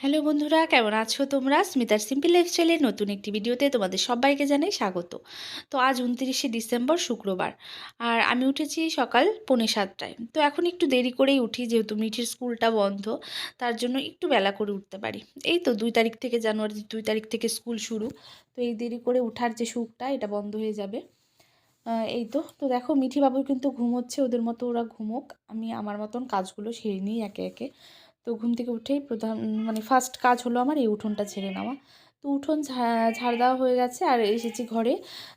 Hello বন্ধুরা, কেমন আছো তোমরা? স্মিতার সিম্পল লাইফস্টাইলের নতুন একটি ভিডিওতে তোমাদের সবাইকে জানাই স্বাগত। তো আজ উনত্রিশে ডিসেম্বর, শুক্রবার, আর আমি উঠেছি সকাল পৌনে সাতটায়। তো এখন একটু দেরি করেই উঠি, যেহেতু মিঠির স্কুলটা বন্ধ, তার জন্য একটু বেলা করে উঠতে পারি। এই তো দুই তারিখ থেকে জানুয়ারি, দুই তারিখ থেকে স্কুল শুরু। তো এই দেরি করে উঠার যে সুখটা, এটা বন্ধ হয়ে যাবে। এই তো তো দেখো মিঠি বাবু কিন্তু ঘুমোচ্ছে, ওদের মতো ওরা ঘুমোক। আমি আমার মতন কাজগুলো সেরে নিই একে একে। তো ঘুম থেকে উঠেই প্রধান মানে ফার্স্ট কাজ হলো আমার এই উঠোনটা ছেড়ে নেওয়া। তো উঠোন ঝাড় দেওয়া হয়ে গেছে আর এসেছি ঘরে।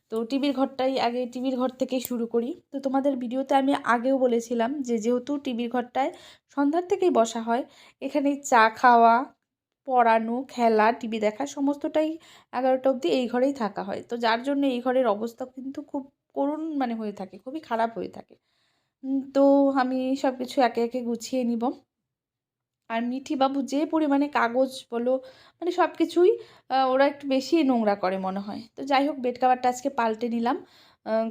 তো টিভির ঘরটাই আগে টিভির ঘর থেকেই শুরু করি। তো তোমাদের ভিডিওতে আমি আগেও বলেছিলাম যে যেহেতু টিভির ঘরটায় সন্ধ্যার থেকেই বসা হয় এখানে চা খাওয়া, পড়ানো, খেলা, টিভি দেখা সমস্তটাই এগারোটা অবধি এই ঘরেই থাকা হয়। তো যার জন্য এই ঘরের অবস্থা কিন্তু খুব করুণ মানে হয়ে থাকে, খুবই খারাপ হয়ে থাকে। তো আমি সব কিছু একে একে গুছিয়ে নিব। আর মিঠি বাবু যে পরিমাণে কাগজ বলো মানে সব কিছুই ওরা একটু বেশি নোংরা করে মনে হয়। তো যাই হোক, বেড কাভারটা আজকে পাল্টে নিলাম।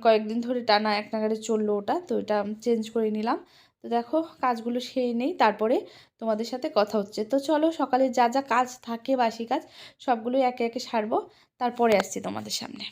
কয়েকদিন ধরে টানা এক নাগারে চলল ওটা, তো এটা চেঞ্জ করে নিলাম। তো দেখো, কাজগুলো সেরে নেই, তারপরে তোমাদের সাথে কথা হচ্ছে। তো চলো, সকালে যা যা কাজ থাকে, বাসি কাজ, সবগুলোই একে একে সারবো, তারপরে আসছি তোমাদের সামনে।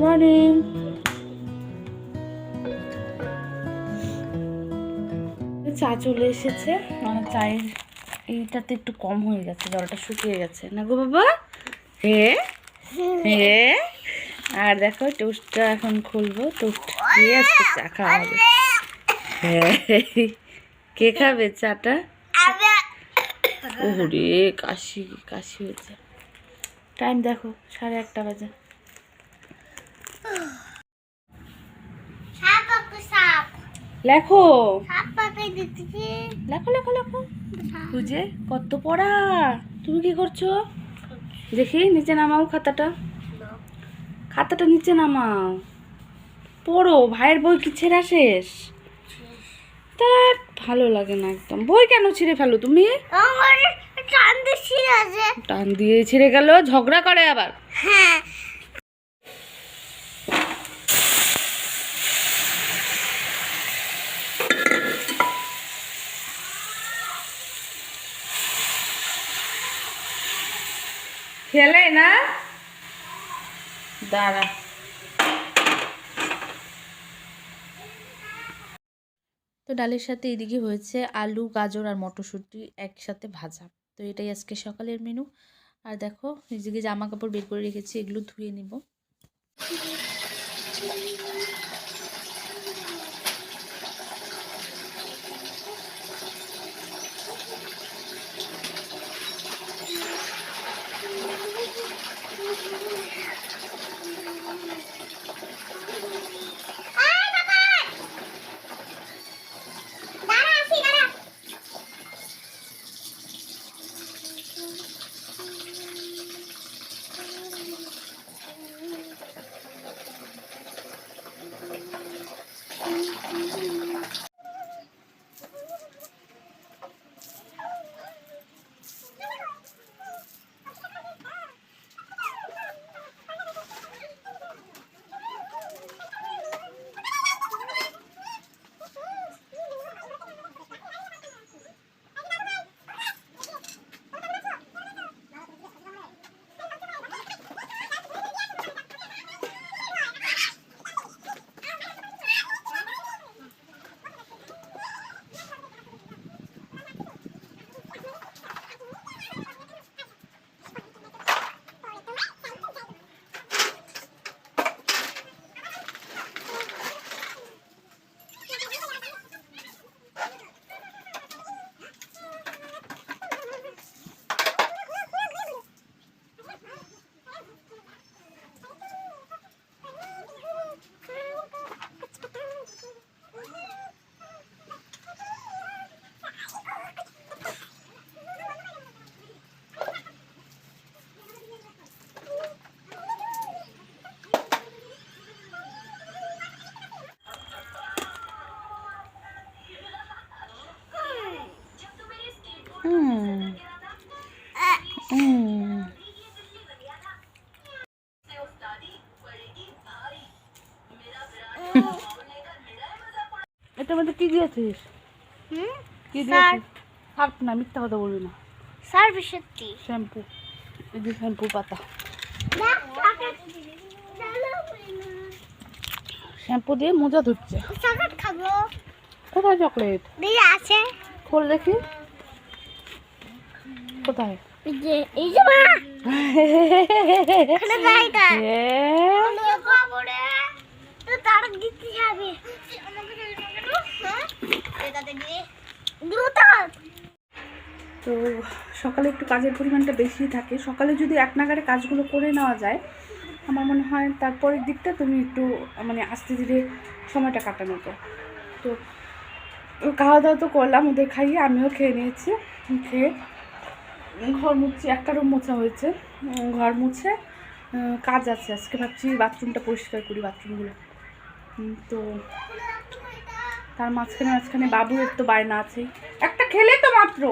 গুড চা চলে এসেছে। মানে চায়ের এইটাতে একটু কম হয়ে গেছে, জলটা শুকিয়ে গেছে। না গো বাবা? হে হে আর দেখো, টোস্টটা এখন খুলবো। টোস্ট দিয়ে আজকে চা খাওয়া হবে। কে খাবে চাটা? ওরে, কাশি কাশি হয়েছে। টাইম দেখো, সাড়ে একটা বাজে। লেখো। লেখো লেখো লেখো। খুঁজে কত পড়া। তুমি কি করছ? দেখি নিচে নামাও খাতাটা। খাতাটা নিচে নামাও। পড়ো ভাইয়ের বই কি ছেঁড়া শেষ? তা ভালো লাগে না একদম। বই কেন ছিঁড়ে ফেলো তুমি? টান দিয়ে ছিঁড়ে গেল ঝগড়া করে আবার। হ্যাঁ খেলে না? দাঁড়া। তো ডালের সাথে এদিকে হয়েছে আলু, গাজর আর মটরশুঁটি একসাথে ভাজা। তো এটাই আজকে সকালের মেনু আর দেখো, নিজেকে জামা কাপড় বের করে রেখেছি, এগুলো ধুয়ে নিব। এটার মধ্যে কি দিয়েছিস? হুম? কি। দিয়েছিস? না মিথ্যা কথা বলবি না। সত্যি শ্যাম্পু। এই যে শ্যাম্পু পাতা। শ্যাম্পু দিয়ে মোজা ধুচ্ছে। চকলেট খাব। কোথায় চকলেট? দিয়ে আছে। খোল দেখি। কোথায়? এই যে মা। এখানে বাবুরে। তো তার দিতে যাবে আমাকে হ্যাঁ এটাতে দিয়ে দ্রুত তো সকালে একটু কাজের পরিমাণটা বেশি থাকে। সকালে যদি এক নাগারে কাজগুলো করে নেওয়া যায়, আমার মনে হয় তারপরের দিকটা তুমি একটু মানে আস্তে ধীরে সময়টা কাটানো তো তো খাওয়া দাওয়া তো করলাম, ওদের খাইয়ে আমিও খেয়ে নিয়েছি। খেয়ে ঘর মুছছি, একটা রুম মোছা হয়েছে। ঘর মুছে কাজ আছে। আজকে ভাবছি বাথরুমটা পরিষ্কার করি, বাথরুমগুলো। তো তার মাঝখানে মাঝখানে বাবুর তো বায়না আছে একটা খেলে তো মাত্র।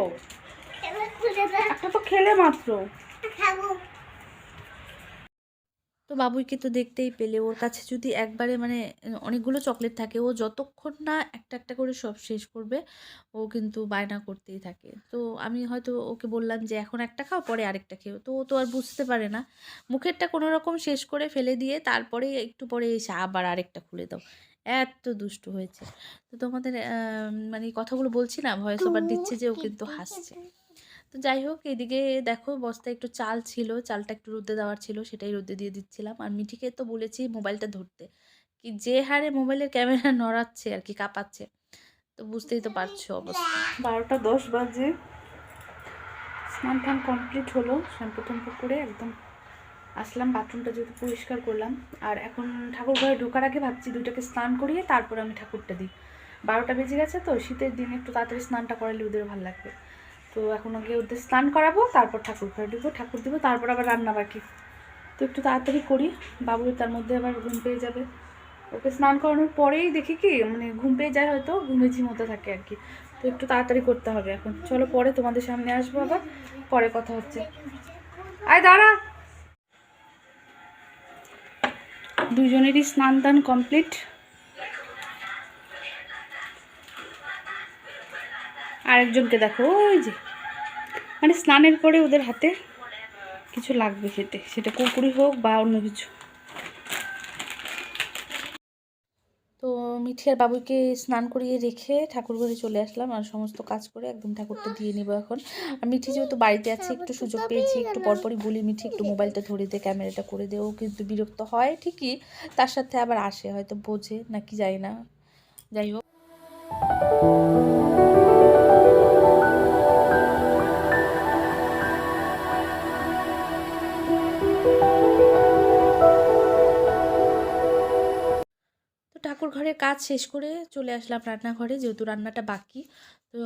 খেলে একটা তো খেলে মাত্র। তো বাবুইকে তো দেখতেই পেলে ওর কাছে যদি একবারে মানে অনেকগুলো চকলেট থাকে ও যতক্ষণ না একটা একটা করে সব শেষ করবে ও কিন্তু বায়না করতেই থাকে। তো আমি হয়তো ওকে বললাম যে এখন একটা খাও পরে আরেকটা খেও তো ও তো আর বুঝতে পারে না। মুখেরটা কোনো রকম শেষ করে ফেলে দিয়ে তারপরে একটু পরে এসে আবার আরেকটা খুলে দাও। এত দুষ্টু হয়েছে। তো তোমাদের মানে কথাগুলো বলছি না ভয়েস ওভার দিচ্ছে যে ও কিন্তু হাসছে। তো যাই হোক এদিকে দেখো বস্তায় একটু চাল ছিল চালটা একটু রোদে দেওয়ার ছিল সেটাই রোদে দিয়ে দিচ্ছিলাম। আর মিঠিকে তো বলেছি মোবাইলটা ধরতে কি যে হারে মোবাইলের ক্যামেরা নড়াচ্ছে আর কি কাঁপাচ্ছে। তো বুঝতেই তো পারছ অবস্থা। বারোটা দশ বাজে। স্নান টান কমপ্লিট হলো শ্যাম্পু ট্যাম্পু করে একদম আসলাম বাথরুমটা যেহেতু পরিষ্কার করলাম। আর এখন ঠাকুর ঘরে ঢোকার আগে ভাবছি দুইটাকে স্নান করিয়ে তারপরে আমি ঠাকুরটা দিই। বারোটা বেজে গেছে তো, শীতের দিনে একটু তাড়াতাড়ি স্নানটা করালে ওদের ভালো লাগবে। তো এখন আগে ওদের স্নান করাবো, তারপর ঠাকুর ঘরে ঢুকবো, ঠাকুর দেবো, তারপর আবার রান্না বাকি। তো একটু তাড়াতাড়ি করি বাবু তার মধ্যে আবার ঘুম পেয়ে যাবে। ওকে স্নান করানোর পরেই দেখি কি মানে ঘুম পেয়ে যায় হয়তো ঘুমে ঝিমোতে থাকে আর কি। তো একটু তাড়াতাড়ি করতে হবে এখন। চলো পরে তোমাদের সামনে আসব আবার, পরে কথা হচ্ছে। আয় দাঁড়া! দুজনেরই স্নান দান কমপ্লিট। আরেকজনকে দেখো, ওই যে। মানে স্নানের পরে ওদের হাতে কিছু লাগবে খেতে, সেটা কুকুরি হোক বা অন্য কিছু তো মিঠি আর বাবুকে স্নান করিয়ে রেখে ঠাকুর ঘরে চলে আসলাম আর সমস্ত কাজ করে একদম ঠাকুরটা দিয়ে নিব এখন। আর মিঠি যেহেতু বাড়িতে আছে, একটু সুযোগ পেয়েছি, একটু পরপরই বলি, মিঠি একটু মোবাইলটা ধরে দে, ক্যামেরাটা করে দে, ও কিন্তু বিরক্ত হয় ঠিকই, তার সাথে আবার আসে, হয়তো বোঝে নাকি যাই না। যাই হোক। ঠাকুর ঘরের কাজ শেষ করে চলে আসলাম রান্নাঘরে, যেহেতু রান্নাটা বাকি, তো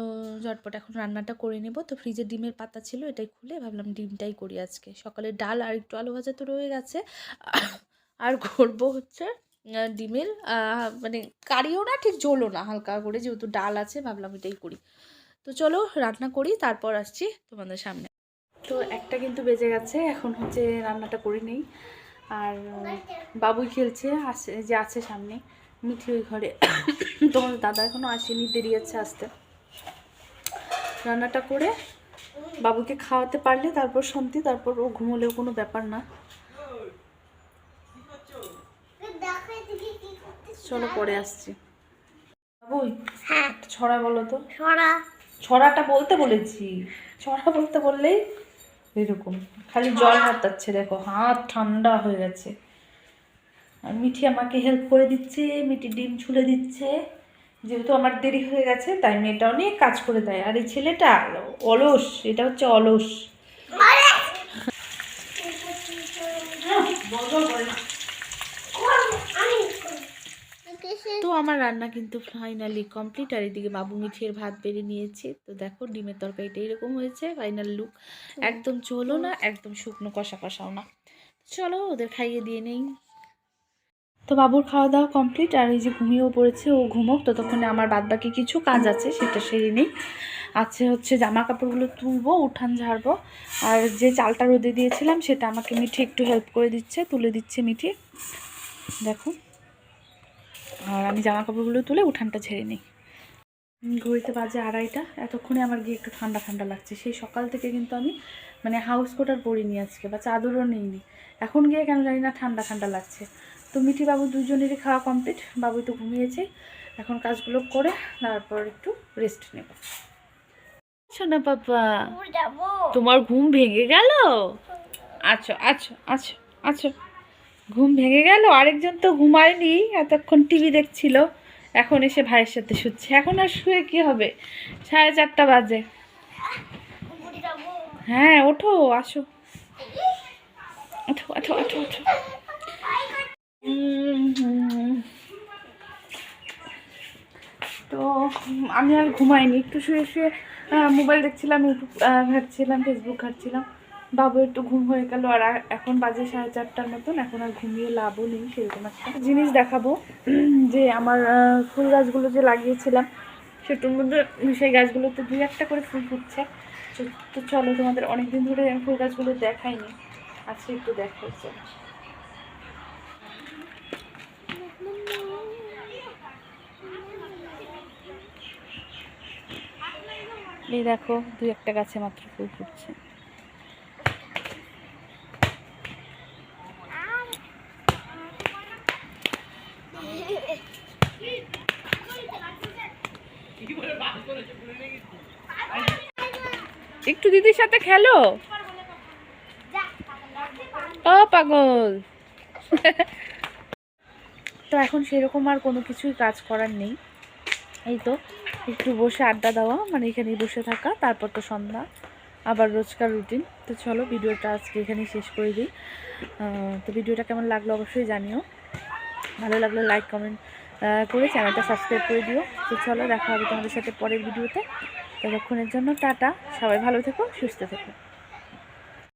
ঝটপট এখন রান্নাটা করে নেব। তো ফ্রিজে ডিমের পাতা ছিল, এটাই খুলে ভাবলাম ডিমটাই করি আজকে। সকালে ডাল আর একটু আলু ভাজা তো রয়ে গেছে। আর করব হচ্ছে ডিমের মানে কারিও না, ঠিক ঝোলও না, হালকা করে যেহেতু ডাল আছে, ভাবলাম এটাই করি। তো চলো রান্না করি, তারপর আসছি তোমাদের সামনে। তো একটা কিন্তু বেজে গেছে, এখন হচ্ছে রান্নাটা করে নিই। আর বাবুই খেলছে, আসে, যে আছে সামনে। মিঠি ওই ঘরে। তোমার দাদা এখনও আসেনি দেরি আছে আসতে। রান্নাটা করে বাবুকে খাওয়াতে পারলে তারপর শান্তি তারপর ও ঘুমোলেও কোনো ব্যাপার না। চলো পরে আসছি। বাবুই হ্যাঁ। ছড়া বলো তো। ছড়া। ছড়াটা বলতে বলেছি। ছড়া বলতে বললেই এরকম। খালি জল হাতাচ্ছে দেখো হাত ঠান্ডা হয়ে গেছে। আর মিঠি আমাকে হেল্প করে দিচ্ছে, মিঠি ডিম ছুলে দিচ্ছে। যেহেতু আমার দেরি হয়ে গেছে, তাই মেয়েটা অনেক কাজ করে দেয়। আর এই ছেলেটা অলস, এটা হচ্ছে অলস। তো আমার রান্না কিন্তু ফাইনালি কমপ্লিট আর এদিকে বাবু মিঠির ভাত বেড়ে নিয়েছি। তো দেখো, ডিমের তরকারিটা এরকম হয়েছে ফাইনাল লুক একদম চলো না, একদম শুকনো কষা কষাও না। চলো, ওদের খাইয়ে দিয়ে নেই। তো বাবুর খাওয়া দাওয়া কমপ্লিট আর এই যে ঘুমিয়েও পড়েছে, ও ঘুমোক, ততক্ষণে আমার বাদবাকি কিছু কাজ আছে, সেটা সেরে নিই। আছে হচ্ছে জামা কাপড়গুলো তুলবো, উঠান ঝাড়বো, আর যে চালটা রোদে দিয়েছিলাম, সেটা আমাকে মিঠি একটু হেল্প করে দিচ্ছে, তুলে দিচ্ছে মিঠি। দেখো। আর আমি জামা কাপড়গুলো তুলে উঠানটা ঝেড়ে নিই। ঘড়িতে বাজে আড়াইটা, এতক্ষণে আমার গিয়ে একটু ঠান্ডা ঠান্ডা লাগছে। সেই সকাল থেকে কিন্তু আমি মানে হাউস কোটার পরিনি আজকে, বা চাদরও নিইনি। এখন গিয়ে কেন জানি না ঠান্ডা ঠান্ডা লাগছে। তো মিঠি বাবু দুজনেরই খাওয়া কমপ্লিট বাবু তো ঘুমিয়েছে। এখন কাজগুলো করে তারপর একটু রেস্ট নেব। শোনা পাপা তোমার ঘুম ভেঙে গেল? আচ্ছা আচ্ছা আচ্ছা আচ্ছা। ঘুম ভেঙে গেল আরেকজন তো ঘুমায়নি এতক্ষণ টিভি দেখছিল। এখন এসে ভাইয়ের সাথে শুচ্ছে। এখন আর শুয়ে কি হবে? সাড়ে চারটা বাজে। হ্যাঁ ওঠো আসো। ওঠো ওঠো ওঠো ওঠো। তো আমি আর ঘুমাইনি। একটু শুয়ে শুয়ে মোবাইল দেখছিলাম, ইউটিউব ঘাঁটছিলাম ফেসবুক ঘাঁটছিলাম। বাবু একটু ঘুম হয়ে গেল আর এখন বাজে সাড়ে চারটার মতন। এখন আর ঘুমিয়ে লাভও নেই সেরকম একটা জিনিস দেখাবো। যে আমার ফুল গাছগুলো যে লাগিয়েছিলাম, সেটার মধ্যে সেই গাছগুলোতে দুই একটা করে ফুল ফুটছে। তো চলো তোমাদের অনেকদিন ধরে ফুল গাছগুলো দেখাইনি। আজকে একটু দেখাই, চলো। এই দেখো, দুই একটা গাছে মাত্র ফুল ফুটছে। একটু দিদির সাথে খেলো? ও পাগল। তো এখন সেরকম আর কোনো কিছুই কাজ করার নেই। এই তো একটু বসে আড্ডা দেওয়া মানে এখানেই বসে থাকা, তারপর তো সন্ধ্যা, আবার রোজকার রুটিন। তো চলো, ভিডিওটা আজকে এখানেই শেষ করে দিই। তো ভিডিওটা কেমন লাগল অবশ্যই জানিও। ভালো লাগল লাইক কমেন্ট করে চ্যানেলটা সাবস্ক্রাইব করে দিও। তো চলো, দেখা হবে তোমাদের সাথে পরের ভিডিওতে। ততক্ষণের জন্য টাটা। সবাই ভালো থেকো, সুস্থ থেকো।